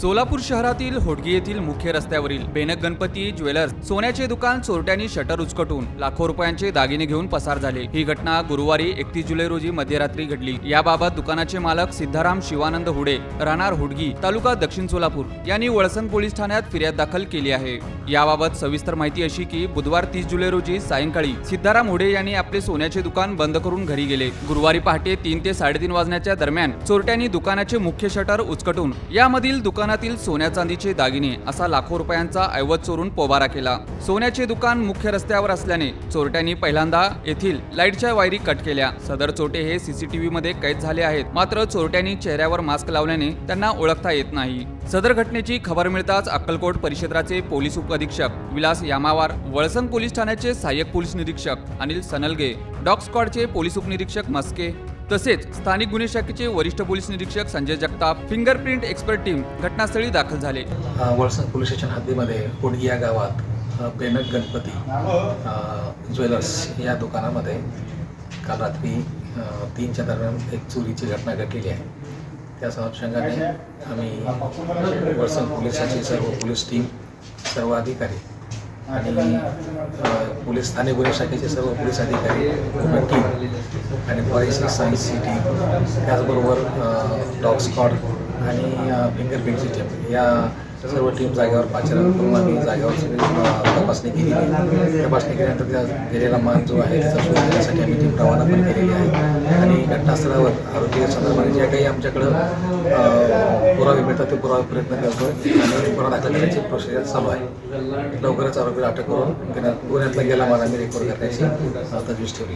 सोलापूर शहरातील होडगी येथील मुख्य रस्त्यावरील बेनक गणपती ज्वेलर्स सोन्याचे दुकान चोरट्यांनी शटर उचकटून लाखो रुपयांचे दागिने घेऊन पसार झाले. ही घटना गुरुवारी एकतीस जुलै रोजी मध्यरात्री घडली. याबाबत दुकानाचे मालक सिद्धाराम शिवानंद हुडे राहणार हुडगी तालुका दक्षिण सोलापूर यांनी वळसण पोलीस ठाण्यात फिर्याद दाखल केली आहे. याबाबत सविस्तर माहिती अशी की बुधवार तीस जुलै रोजी सायंकाळी सिद्धाराम हुडे यांनी आपले सोन्याचे दुकान बंद करून घरी गेले. गुरुवारी पहाटे तीन ते साडेतीन वाजण्याच्या दरम्यान चोरट्यांनी दुकानाचे मुख्य शटर उचकटून यामधील दुकान दुकानातील सोन्या चांदीचे दागिने असा लाखो रुपयांचा ऐवज चोरून पोबारा केला. सोन्याचे दुकान मुख्य रस्त्यावर असल्याने चोरट्यांनी पहिल्यांदा येथील लाईटच्या वायरी कट केल्या. सदर चोटे हे सीसीटीव्ही मध्ये कैद झाले आहेत. मात्र चोरट्यांनी चेहऱ्यावर मास्क लावल्याने त्यांना ओळखता येत नाही. सदर घटनेची खबर मिळताच अक्कलकोट परिषदाचे पोलीस उपअधीक्षक विलास यामावार वळसंग पोलीस ठाण्याचे सहाय्यक पोलीस निरीक्षक अनिल सनलगे डॉग स्क्वॉडचे पोलीस उपनिरीक्षक मस्के तसेच स्थानिक गुन्हे शाखेचे वरिष्ठ पोलीस निरीक्षक Sanjay Jagtap fingerprint expert team घटनास्थळी दाखल झाले. वळसंग पोलीस स्टेशन हद्दीमध्ये होडगी या गावात बेनक गणपती ज्वेलर्स या दुकानामध्ये काल रात्री तीनच्या दरम्यान एक चोरीची घटना घडलेली आहे. त्याच अनुषंगाने आम्ही वळसंग पोलिसाची सर्व पोलीस टीम सर्व अधिकारी आणि पोलीस स्थानिक गुन्हे शाखेचे सर्व पोलीस अधिकारी टीम आणि फॉरेन्सिक सायन्सची टीम त्याचबरोबर डॉग स्कॉड आणि फिंगरप्रिंटची टीम या सर्व टीम जागेवर पाचारण करून आम्ही जागेवर सगळी तपासणी केली तपासणी केल्यानंतर त्या गेलेला माल जो आहे त्याचा शोध घेण्यासाठी आम्ही टीम रवाना पण केलेली आहे. आणि घटनास्थळावर आरोग्य संदर्भाने ज्या काही आमच्याकडं पुरावे मिळतात ते पुरावे प्रयत्न करतो आणि पुरावा दाखल करण्याची प्रोसिजर चालू आहे. लवकरच आरोपीला अटक करून गुन्ह्यातला गेला मला मी रेकॉर्ड करण्याची तजवीज ठेवली